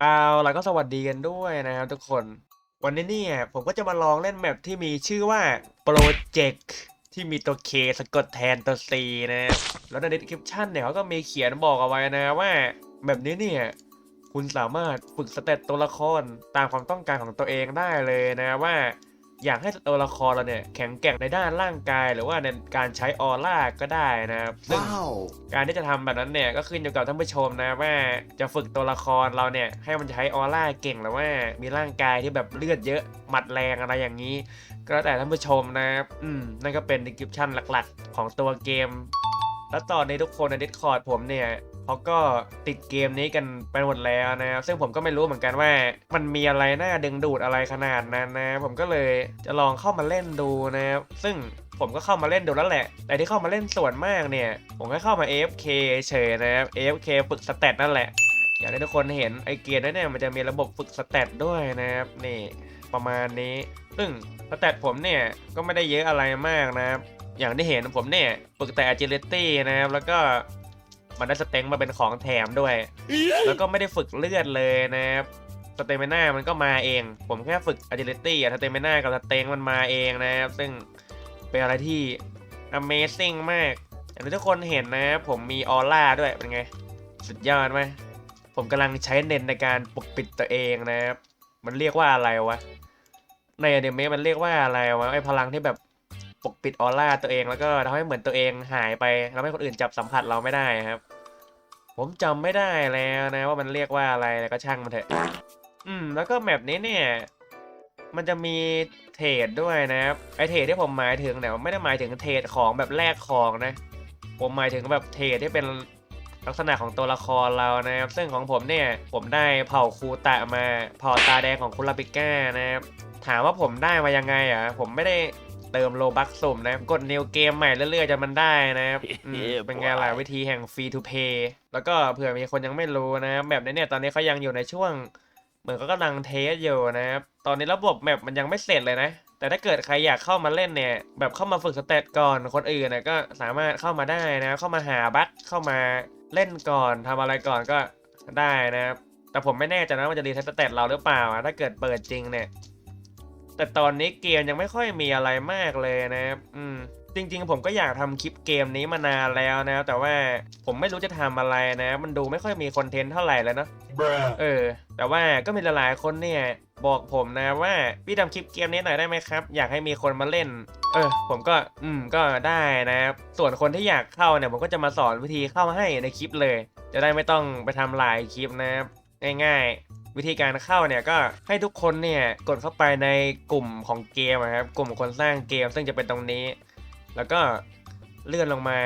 เอาล่ะก็สวัสดีกันด้วยนะครับทุกคนวันนี้เนี่ยผมก็จะมาลองเล่นแมปที่มีชื่อว่าโปรเจกต์ที่มีตัวเคสะกดแทนตัวซีนะแล้วในดิสคริปชันเนี่ยเขาก็มีเขียนบอกเอาไว้นะว่าแบบนี้เนี่ยคุณสามารถฝึกสเตตตัวละครตามความต้องการของตัวเองได้เลยนะว่า อยากให้ตัวละครเราเนี่ยแข็งแกร่งในด้านร่างกาย หรือว่าในการใช้ออร่าก็ได้นะครับซึ่ง Wow. การที่จะทำแบบนั้นเนี่ยก็ขึ้นอยู่กับท่านผู้ชมนะว่าจะฝึกตัวละครเราเนี่ยให้มันใช้ออร่าเก่งหรือว่ามีร่างกายที่แบบเลือดเยอะหมัดแรงอะไรอย่างนี้ ก็แล้วแต่ท่านผู้ชมนะครับอืมนั่นก็เป็นดีคริปชันหลักๆ ของตัวเกม แล้วตอนนี้ทุกคนใน Discord ผมเนี่ย เขาก็ติดเกมนี้กันไปหมดแล้วนะครับซึ่งผมก็ไม่รู้เหมือนกันว่า มันมีอะไรน่าดึงดูดอะไรขนาดนั้นนะผมก็เลยจะลองเข้ามาเล่นดูนะครับซึ่งผมก็เข้ามาเล่นดูแล้วแหละ แต่ที่เข้ามาเล่นส่วนมากเนี่ย ผมก็เข้ามา AFK เฉยนะครับ AFK ฝึกสเตตนั่นแหละ อยางที่ทุกคนเห็นไอเกียร์นั้นเนี่ยมันจะมีระบบฝึกสเตตด้วยนะครับนี่ประมาณนี้ ซึ่งสเตตผมเนี่ยก็ไม่ได้เยอะอะไรมากนะครับอย่างที่เห็นผมเนี่ยฝึกแต่ agility นะครับแล้วก็ มันได้สเต็งมาเป็นของแถมด้วย แล้วก็ไม่ได้ฝึกเลือดเลยนะครับสเตมิน่ามันก็มาเอง ผมแค่ฝึก agility อะสเตมิน่ากับสเต็งมันมาเองนะครับ ซึ่งเป็นอะไรที่ amazing มากอย่างที่ทุกคนเห็นนะครับผมมีออร่าด้วยเป็นไง สุดยอดไหมผมกำลังใช้เน้นในการปกปิดตัวเองนะครับ มันเรียกว่าอะไรวะ ในอนิเมะมันเรียกว่าอะไรวะไอพลังที่แบบ ปกปิดออร่าตัวเองแล้วก็ทำให้เหมือนตัวเองหายไปแล้วให้คนอื่นจับสัมผัสเราไม่ได้ครับ ผมจำไม่ได้แล้วนะว่ามันเรียกว่าอะไรแล้วก็ช่างมันเถอะ อืม แล้วก็แมปนี้เนี่ย มันจะมีเทรดด้วยนะครับไอเทรดที่ผมหมายถึงเนี่ยไม่ได้หมายถึงเทรดของแบบแลกของนะ ผมหมายถึงแบบเทรดที่เป็นลักษณะของตัวละครเรานะครับ ซึ่งของผมเนี่ยผมได้เผ่าคูตะมาเผ่าตาแดงของคุณลาปิก้านะครับถามว่าผมได้มายังไงอะผมไม่ได้ เติมโลบักสุ่มนะกดนิวเกมใหม่เรื่อยๆจะมันได้นะครับอืมเป็นไงล่ะวิธีแห่งฟรีทูเพย์แล้วก็เผื่อมีคนยังไม่รู้นะแบบนี้เนี่ยตอนนี้เขายังอยู่ในช่วง เหมือนเขากำลังเทสอยู่นะครับตอนนี้ระบบแมปมันยังไม่เสร็จเลยนะแต่ถ้าเกิดใครอยากเข้ามาเล่นเนี่ย แบบเข้ามาฝึกสเตตก่อนคนอื่นนะก็สามารถเข้ามาได้นะเข้ามาหาบั๊กเข้ามาเล่นก่อนทำอะไรก่อนก็ได้นะครับแต่ผมไม่แน่ใจนะว่ามันจะรีเซ็ตสเตตเราหรือเปล่าอะถ้าเกิดเปิดจริงเนี่ย แต่ตอนนี้เกมยังไม่ค่อยมีอะไรมากเลยนะครับอืมจริงๆ ผมก็อยากทำคลิปเกมนี้มานานแล้วนะ แต่ว่าผมไม่รู้จะทำอะไรนะ มันดูไม่ค่อยมีคอนเทนต์เท่าไหร่เลยเนาะ Bruh. เออ แต่ว่าก็มีหลายๆคนเนี่ยบอกผมนะว่าพี่ทำคลิปเกมนี้หน่อยได้ไหมครับ อยากให้มีคนมาเล่น เออ ผมก็อืมก็ได้นะครับส่วนคนที่อยากเข้าเนี่ยผมก็จะมาสอนวิธีเข้าให้ในคลิปเลย จะได้ไม่ต้องไปทำหลายคลิปนะครับง่ายๆ วิธีการเข้าเนี่ยก็ให้ทุกคนเนี่ยกดเข้าไปในกลุ่มของเกมนะครับกลุ่มคนสร้างเกมซึ่งจะเป็นตรงนี้ แล้วก็เลื่อนลงมา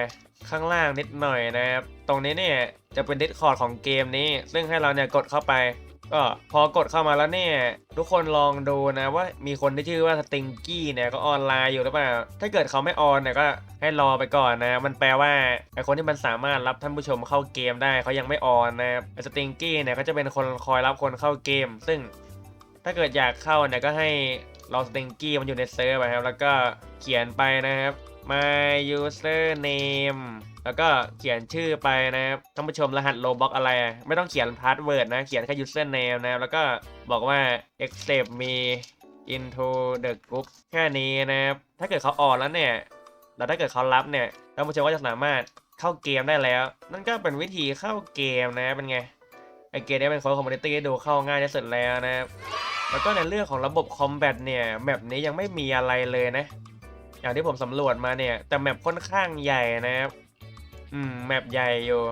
ข้างล่างนิดหน่อยนะครับตรงนี้เนี่ยจะเป็นดิสคอร์ดของเกมนี้ ซึ่งให้เราเนี่ยกดเข้าไป ก็พอกดเข้ามาแล้วเนี่ย ทุกคนลองดูนะว่ามีคนที่ชื่อว่าสติงกี้เนี่ยก็ออนไลน์อยู่หรือเปล่า ถ้าเกิดเขาไม่ออนเนี่ยก็ให้รอไปก่อนนะ มันแปลว่าไอคนที่มันสามารถรับท่านผู้ชมเข้าเกมได้เขายังไม่ออนนะสติงกี้เนี่ยก็จะเป็นคนคอยรับคนเข้าเกม ซึ่งถ้าเกิดอยากเข้าเนี่ยก็ให้ลอสติงกี้มันอยู่ในเซิร์ฟอะครับแล้วก็เขียนไปนะครับ my user name แล้วก็เขียนชื่อไปนะครับท่านผู้ชมรหัสโลบ็อกอะไร ไม่ต้องเขียนพาสเวิร์ดนะ เขียนแค่ user name นะครับแล้วก็บอกว่า accept me into the group แค่นี้นะครับ ถ้าเกิดเขาออนแล้วเนี่ย แล้วถ้าเกิดเขารับเนี่ยท่านผู้ชมก็จะสามารถเข้าเกมได้แล้ว นั่นก็เป็นวิธีเข้าเกมนะเป็นไงไอเกมนี้เป็นค้ดคอมมูนิตี้ดูเข้าง่ายที่สุดแล้วนะครับแล้วก็ในเรื่องของระบบคอมแบทเนี่ยแมปนี้ยังไม่มีอะไรเลยนะ อย่างที่ผมสำรวจมาเนี่ย แต่แมปค่อนข้างใหญ่นะครับ อืม แมปใหญ่อยู่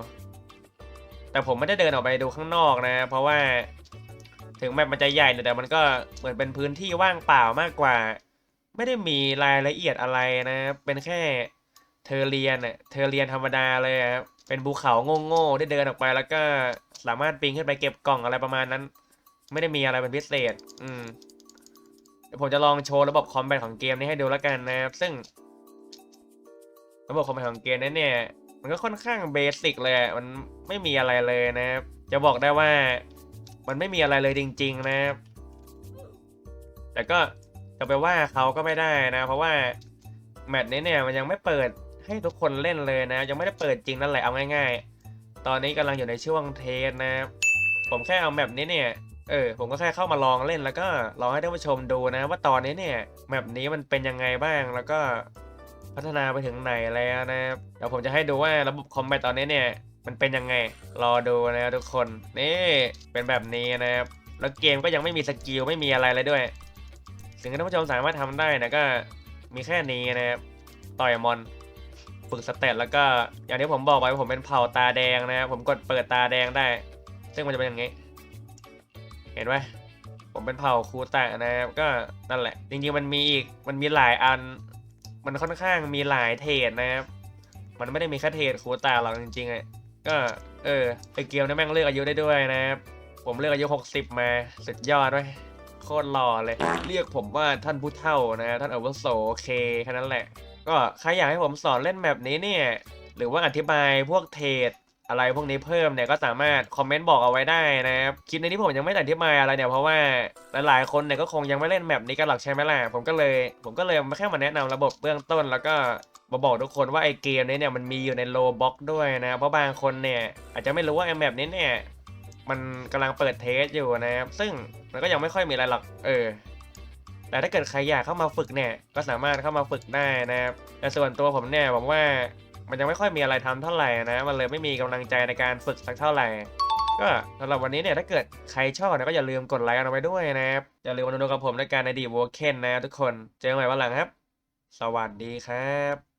แต่ผมไม่ได้เดินออกไปดูข้างนอกนะ เพราะว่า ถึงแมปมันจะใหญ่เนี่ยแต่มันก็เหมือนเป็นพื้นที่ว่างเปล่ามากกว่า ไม่ได้มีรายละเอียดอะไรนะ เป็นแค่เทอเรียนน่ะเทอเรียนธรรมดาเลยครับ เป็นภูเขาโง่ๆที่เดินออกไปแล้วก็สามารถปีนขึ้นไปเก็บกล่องอะไรประมาณนั้น ไม่ได้มีอะไรเป็นพิเศษ อืม ดี๋ยวผมจะลองโชว์ระบบคอมแบทของเกมนี้ให้ดูแล้วกันนะครับ ซึ่ง ระบบคอมแบทของเกมนี้เนี่ย มันก็ค่อนข้างเบสิกเลย มันไม่มีอะไรเลยนะครับ จะบอกได้ว่า มันไม่มีอะไรเลยจริง ๆ นะครับ แต่ก็จะไปว่าเขาก็ไม่ได้นะ เพราะว่าแมตช์นี้เนี่ยมันยังไม่เปิดให้ทุกคนเล่นเลยนะ ยังไม่ได้เปิดจริงนั่นแหละเอาง่าย ๆ ตอนนี้กำลังอยู่ในช่วงเทสนะครับผมแค่เอาแมปนี้เนี่ย เออผมก็แค่เข้ามาลองเล่นแล้วก็ลองให้ท่านผู้ชมดูนะ ว่าตอนนี้เนี่ยแมปนี้มันเป็นยังไงบ้างแล้วก็พัฒนาไปถึงไหนแล้วนะครับเดี๋ยวผมจะให้ดูว่าระบบคอมแบทตอนนี้เนี่ยมันเป็นยังไง รอดูนะทุกคนนี่เป็นแบบนี้นะครับแล้วเกมก็ยังไม่มีสกิลไม่มีอะไรเลยด้วยสิ่งที่ท่านผู้ชมสามารถทำได้นะก็มีแค่นี้นะครับต่อยมอนฝึกสเตตแล้วก็อย่างที่ผมบอกไปผมเป็นเผ่าตาแดงนะครับผมกดเปิดตาแดงได้ ซึ่งมันจะเป็นอย่างนี้ เห็นไหมผมเป็นเผ่าคูตะนะครับก็นั่นแหละ จริงๆมันมีอีกมันมีหลายอัน มันค่อนข้างมีหลายเทรดนะครับ มันไม่ได้มีแค่เทรดคูตะหรอกจริงๆอะก็เออไอเกียวเนี่ยแม่งเลือกอายุได้ด้วยนะครับ ผมเลือกอายุ 60 มาสุดยอดไว้ยโคตรหล่อเลย เรียกผมว่าท่านผู้เฒ่านะท่านอาวุโสโอเคแค่นั้นแหละ ก็ใครอยากให้ผมสอนเล่นแบบนี้เนี่ย หรือว่าอธิบายพวกเทรด อะไรพวกนี้เพิ่มเนี่ยก็สามารถคอมเมนต์บอกเอาไว้ได้นะครับคลิปในนี้ผมยังไม่ได้อธิบายอะไรเนี่ยเพราะว่าหลายๆคนเนี่ยก็คงยังไม่เล่นแบบนี้กันหรอกใช่ไหมล่ะผมก็เลยผมก็เลยมาแค่มาแนะนำระบบเบื้องต้น แล้วก็มาบอกทุกคนว่าไอเกมนี้เนี่ยมันมีอยู่ในโลบ็อกด้วยนะเพราะบางคนเนี่ยอาจจะไม่รู้ว่าไอแบบนี้เนี่ยมันกำลังเปิดเทสอยู่นะครับซึ่งมันก็ยังไม่ค่อยมีอะไรหรอกเออแต่ถ้าเกิดใครอยากเข้ามาฝึกเนี่ยก็สามารถเข้ามาฝึกได้นะครับแต่ส่วนตัวผมเนี่ยผมว่า มันยังไม่ค่อยมีอะไรทำเท่าไหร่นะ มันเลยไม่มีกำลังใจในการฝึกสักเท่าไหร่ ก็สำหรับวันนี้เนี่ยถ้าเกิดใครชอบเนี่ยก็อย่าลืมกดไลค์กันเอาไว้ด้วยนะครับอย่าลืมมาดูกับผมในการในดีโวเคนนะทุกคน เจอกันใหม่วันหลังครับ สวัสดีครับ